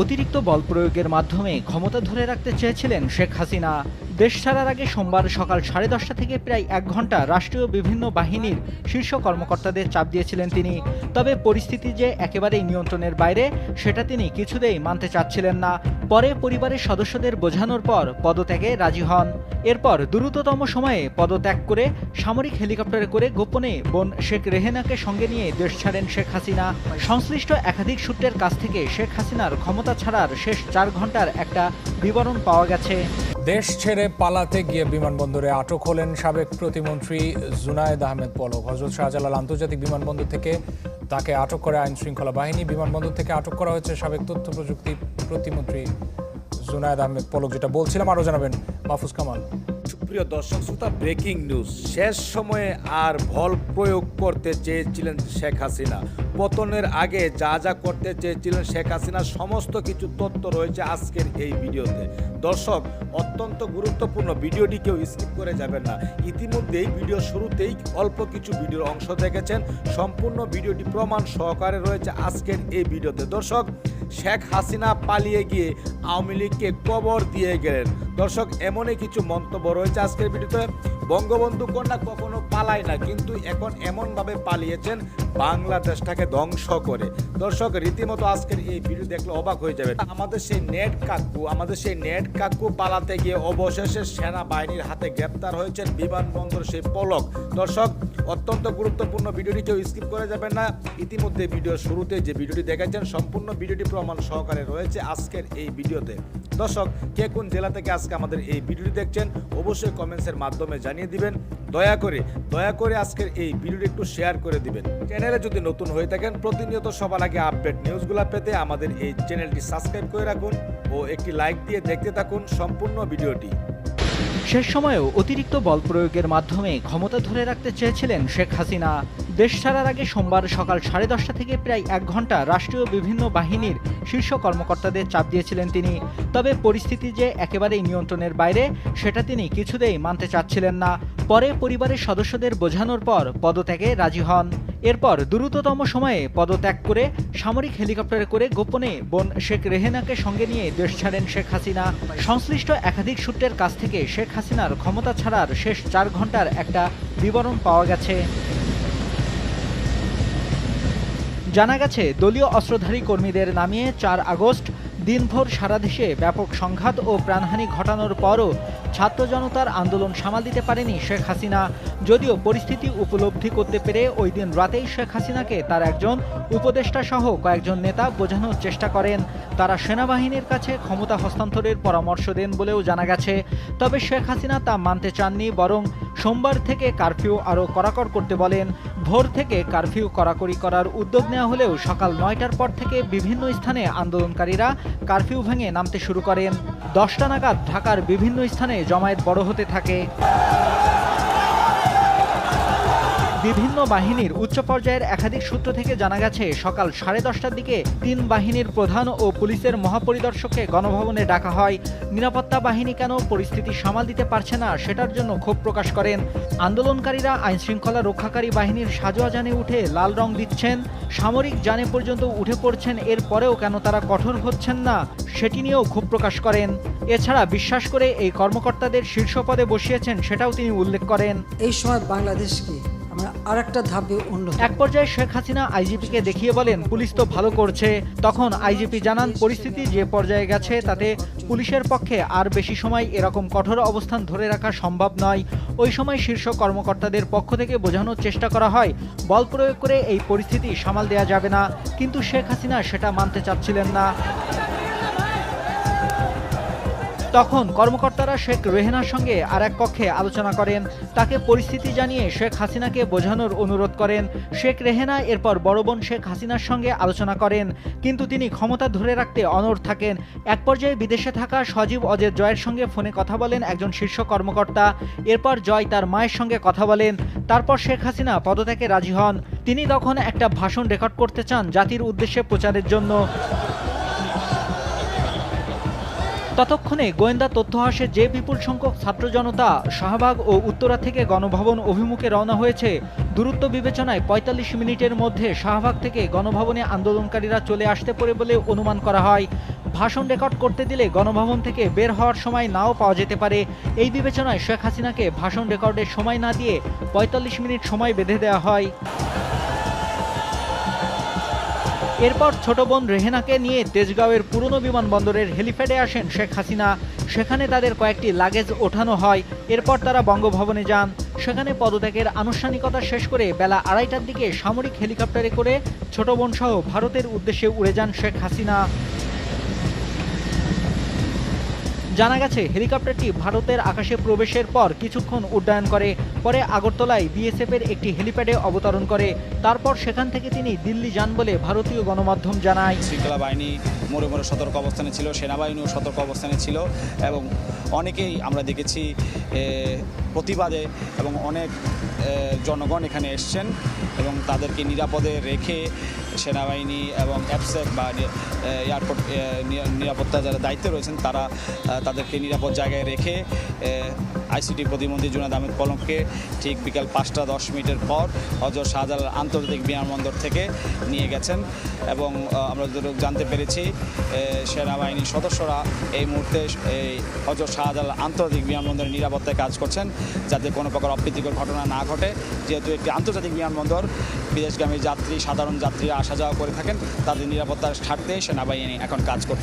অতিরিক্ত বল প্রয়োগের মাধ্যমে ক্ষমতা ধরে রাখতে চেয়েছিলেন শেখ হাসিনা। দেশ ছাড়ার আগে সোমবার সকাল সাড়ে দশটা থেকে প্রায় এক ঘণ্টা রাষ্ট্রীয় বিভিন্ন বাহিনীর শীর্ষ কর্মকর্তাদের চাপ দিয়েছিলেন তিনি। তবে পরিস্থিতি যে একেবারেই নিয়ন্ত্রণের বাইরে, সেটা তিনি কিছুতেই মানতে চাচ্ছিলেন না। পরে পরিবারের সদস্যদের বোঝানোর পর পদত্যাগে রাজি হন। এরপর দ্রুততম সময়ে পদত্যাগ করে সামরিক হেলিকপ্টারে করে গোপনে বোন শেখ রেহেনাকে সঙ্গে নিয়ে দেশ ছাড়েন শেখ হাসিনা। সংশ্লিষ্ট একাধিক সূত্রের কাছ থেকে শেখ হাসিনার ক্ষমতা ছাড়ার শেষ চার ঘণ্টার একটা বিবরণ পাওয়া গেছে। দেশ ছেড়ে পালাতে গিয়ে বিমানবন্দরে আটক হলেন সাবেক প্রতিমন্ত্রী জুনায়েদ আহমেদ পলক। হজরত শাহজালাল আন্তর্জাতিক বিমানবন্দর থেকে তাকে আটক করে আইন শৃঙ্খলা বাহিনী বিমানবন্দর থেকে আটক করা হয়েছে সাবেক তথ্য প্রযুক্তি প্রতিমন্ত্রী জুনায়েদ আহমেদ পলক, যেটা বলছিলাম আরও জানাবেন মাহফুজ কামাল। সুপ্রিয় দর্শক, শ্রোতা ব্রেকিং নিউজ শেষ সময়ে আর বল প্রয়োগ করতে চেয়েছিলেন শেখ হাসিনা। পতনের আগে যা যা করতে চেয়েছিলেন শেখ হাসিনার সমস্ত কিছু তথ্য রয়েছে আজকের এই ভিডিওতে। দর্শক, অত্যন্ত গুরুত্বপূর্ণ ভিডিওটি কেউ স্কিপ করে যাবেন না। ইতিমধ্যেই ভিডিও শুরুতেই অল্প কিছু ভিডিওর অংশ দেখেছেন। সম্পূর্ণ ভিডিওটি প্রমাণ সহকারে রয়েছে আজকের এই ভিডিওতে। দর্শক, শেখ হাসিনা পালিয়ে গিয়ে আওয়ামী লীগকে কবর দিয়ে গেলেন। দর্শক, এমনই কিছু মন্তব্য রয়েছে আজকের ভিডিওতে। বঙ্গবন্ধু কন্যা কখনো পালায় না, কিন্তু এখন এমনভাবে পালিয়েছেন বাংলাদেশটাকে ধ্বংস করে। দর্শক, রীতিমতো আজকের এই ভিডিও দেখলে অবাক হয়ে যাবে আমাদের সেই নেট কাকু, আমাদের সেই নেট কাকু পালাতে গিয়ে অবশেষে সেনাবাহিনীর হাতে গ্রেপ্তার হয়েছেন বিমানবন্দর সেই পলক। দর্শক, অত্যন্ত গুরুত্বপূর্ণ ভিডিওটি কেউ স্কিপ করে যাবেন না। ইতিমধ্যে ভিডিওর শুরুতে যে ভিডিওটি দেখেছেন, সম্পূর্ণ ভিডিওটি প্রমাণ সহকারে রয়েছে আজকের এই ভিডিওতে। দর্শক, কে কোন জেলা থেকে আজকে আমাদের এই ভিডিওটি দেখছেন, অবশ্যই কমেন্টসের মাধ্যমে জানিয়ে দিবেন। দয়া করে দয়া করে আজকের এই ভিডিওটি একটু শেয়ার করে দিবেন। চ্যানেলে যদি নতুন হয়ে থাকেন, প্রতিনিয়ত সবার আগে আপডেট নিউজগুলো পেতে আমাদের এই চ্যানেলটি সাবস্ক্রাইব করে রাখুন ও একটি লাইক দিয়ে দেখতে থাকুন সম্পূর্ণ ভিডিওটি। শেষ সময়েও অতিরিক্ত বল প্রয়োগের মাধ্যমে ক্ষমতা ধরে রাখতে চেয়েছিলেন শেখ হাসিনা। দেশ ছাড়ার আগে সোমবার সকাল সাড়ে দশটা থেকে প্রায় এক ঘণ্টা রাষ্ট্রীয় বিভিন্ন বাহিনীর শীর্ষ কর্মকর্তাদের চাপ দিয়েছিলেন তিনি। তবে পরিস্থিতি যে একেবারেই নিয়ন্ত্রণের বাইরে, সেটা তিনি কিছুতেই মানতে চাচ্ছিলেন না। পরে পরিবারের সদস্যদের বোঝানোর পর পদত্যাগে রাজি হন। এরপর দ্রুততম সময়ে পদত্যাগ করে সামরিক হেলিকপ্টারে করে গোপনে বোন শেখ রেহেনাকে সঙ্গে নিয়ে দেশ ছাড়েন শেখ হাসিনা। সংশ্লিষ্ট একাধিক সূত্রের কাছ থেকে শেখ হাসিনার ক্ষমতা ছাড়ার শেষ চার ঘণ্টার একটা বিবরণ পাওয়া গেছে। জানা গেছে, দলীয় অস্ত্রধারী কর্মীদের নামিয়ে চার আগস্ট দিনভর সারা দেশে ব্যাপক সংঘাত ও প্রাণহানি ঘটানোর পরও ছাত্র জনতার আন্দোলন সামাল দিতে পারেনি শেখ হাসিনা। যদিও পরিস্থিতি উপলব্ধি করতে পেরে ওই দিন রাতেই শেখ হাসিনাকে তার একজন উপদেষ্টা সহ কয়েকজন নেতা বোঝানোর চেষ্টা করেন। তারা সেনাবাহিনীর কাছে ক্ষমতা হস্তান্তরের পরামর্শ দেন বলেও জানা গেছে। তবে শেখ হাসিনা তা মানতে চাননি, বরং সোমবার থেকে কারফিউ আরও কড়াকড় করতে বলেন। ভোর থেকে কারফিউ কড়াকড়ি করার উদ্যোগ নেওয়া হলেও সকাল নয়টার পর থেকে বিভিন্ন স্থানে আন্দোলনকারীরা কারফিউ ভেঙে নামতে শুরু করেন। দশটা নাগাদ ঢাকার বিভিন্ন স্থানে জমায়েত বড় হতে থাকে। বিভিন্ন বাহিনীর উচ্চ পর্যায়ের একাধিক সূত্র থেকে জানা গেছে, সকাল সাড়ে দশটার দিকে তিন বাহিনীর প্রধান ও পুলিশের মহাপরিদর্শককে গণভবনে ডাকা হয়। নিরাপত্তা বাহিনী কেন পরিস্থিতি সামাল দিতে পারছে না সেটার জন্য ক্ষোভ প্রকাশ করেন। আন্দোলনকারীরা আইন শৃঙ্খলা রক্ষাকারী বাহিনীর সাজোয়া যানে উঠে লাল রং দিচ্ছেন। সামরিক জানে পর্যন্ত উঠে পড়ছেন, এরপরেও কেন তারা কঠোর হচ্ছেন না সেটি নিয়েও ক্ষোভ প্রকাশ করেন। এছাড়া বিশ্বাস করে এই কর্মকর্তাদের শীর্ষ পদে বসিয়েছেন সেটাও তিনি উল্লেখ করেন। এই সময় বাংলাদেশকে আমরা আর ধাপে উন্নত এক পর্যায়ে শেখ হাসিনা আইজিপিকে দেখিয়ে বলেন, পুলিশ তো ভালো করছে। তখন আইজিপি জানান, পরিস্থিতি যে পর্যায়ে গেছে, তাতে পুলিশের পক্ষে আর বেশি সময় এরকম কঠোর অবস্থান ধরে রাখা সম্ভব নয়। ওই সময় শীর্ষ কর্মকর্তাদের পক্ষ থেকে বোঝানোর চেষ্টা করা হয়, বল প্রয়োগ করে এই পরিস্থিতি সামাল দেওয়া যাবে না। কিন্তু শেখ হাসিনা সেটা মানতে চাচ্ছিলেন না। তখন কর্মকর্তারা শেখ রেহেনার সঙ্গে আর এক কক্ষে আলোচনা করেন। তাকে পরিস্থিতি জানিয়ে শেখ হাসিনাকে বোঝানোর অনুরোধ করেন। শেখ রেহেনা এরপর বড় বোন শেখ হাসিনার সঙ্গে আলোচনা করেন। কিন্তু তিনি ক্ষমতা ধরে রাখতে অনড় থাকেন। এক পর্যায়ে বিদেশে থাকা সজীব অজয় জয়ের সঙ্গে ফোনে কথা বলেন একজন শীর্ষ কর্মকর্তা। এরপর জয় তার মায়ের সঙ্গে কথা বলেন। তারপর শেখ হাসিনা পদত্যাগে রাজি হন। তিনি তখন একটা ভাষণ রেকর্ড করতে চান জাতির উদ্দেশ্যে প্রচারের জন্য। ততক্ষণে গোয়েন্দা তথ্য আসে যে বিপুল সংখ্যক ছাত্র জনতা শাহবাগ ও উত্তরা থেকে গণভবন অভিমুখে রওনা হয়েছে। দূরত্ব বিবেচনায় পঁয়তাল্লিশ মিনিটের মধ্যে শাহবাগ থেকে গণভবনে আন্দোলনকারীরা চলে আসতে পারে বলে অনুমান করা হয়। ভাষণ রেকর্ড করতে দিলে গণভবন থেকে বের হওয়ার সময় নাও পাওয়া যেতে পারে। এই বিবেচনায় শেখ হাসিনাকে ভাষণ রেকর্ডের সময় না দিয়ে পঁয়তাল্লিশ মিনিট সময় বেঁধে দেওয়া হয়। এরপর ছোট বোন রেহেনাকে নিয়ে তেজগাঁওয়ের পুরনো বিমানবন্দরের হেলিপ্যাডে আসেন শেখ হাসিনা। সেখানে তাদের কয়েকটি লাগেজ ওঠানো হয়। এরপর তারা বঙ্গভবনে যান। সেখানে পদত্যাগের আনুষ্ঠানিকতা শেষ করে বেলা আড়াইটার দিকে সামরিক হেলিকপ্টারে করে ছোট বোন সহ ভারতের উদ্দেশ্যে উড়ে যান শেখ হাসিনা। জানা গেছে, হেলিকপ্টারটি ভারতের আকাশে প্রবেশের পর কিছুক্ষণ উড্ডয়ন করে, পরে আগরতলায় বিএসএফের একটি হেলিপ্যাডে অবতরণ করে, তারপর সেখান থেকে তিনি দিল্লি যান বলে ভারতীয় গণমাধ্যম জানায়। শৃঙ্খলা বাহিনী মোড়ে মোড়ে সতর্ক অবস্থানে ছিল, সেনাবাহিনীও সতর্ক অবস্থানে ছিল, এবং অনেকেই আমরা দেখেছি প্রতিবাদে এবং অনেক জনগণ এখানে এসছেন এবং তাদেরকে নিরাপদে রেখে সেনাবাহিনী এবং অ্যাপসেক বা এয়ারপোর্ট নিরাপত্তা যারা দায়িত্বে রয়েছেন, তারা তাদেরকে নিরাপদ জায়গায় রেখে আইসিটি প্রতিমন্ত্রী জুনাদ আহমেদ পলমকে ঠিক বিকাল পাঁচটা দশ মিনিটের পর হজরত শাহজালাল আন্তর্জাতিক বিমানবন্দর থেকে নিয়ে গেছেন এবং আমরা যতটুকু জানতে পেরেছি সেনাবাহিনীর সদস্যরা এই মুহূর্তে এই হজরত শাহজালাল আন্তর্জাতিক বিমানবন্দরের নিরাপত্তায় কাজ করছেন যাতে কোনো প্রকার অপ্রীতিকর ঘটনা না ঘটে। যেহেতু একটি আন্তর্জাতিক বিমানবন্দর, বিদেশগামী যাত্রী, সাধারণ যাত্রীরা আসা যাওয়া করে থাকেন, তাদের নিরাপত্তার স্বার্থে সেনাবাহিনী এখন কাজ করছে।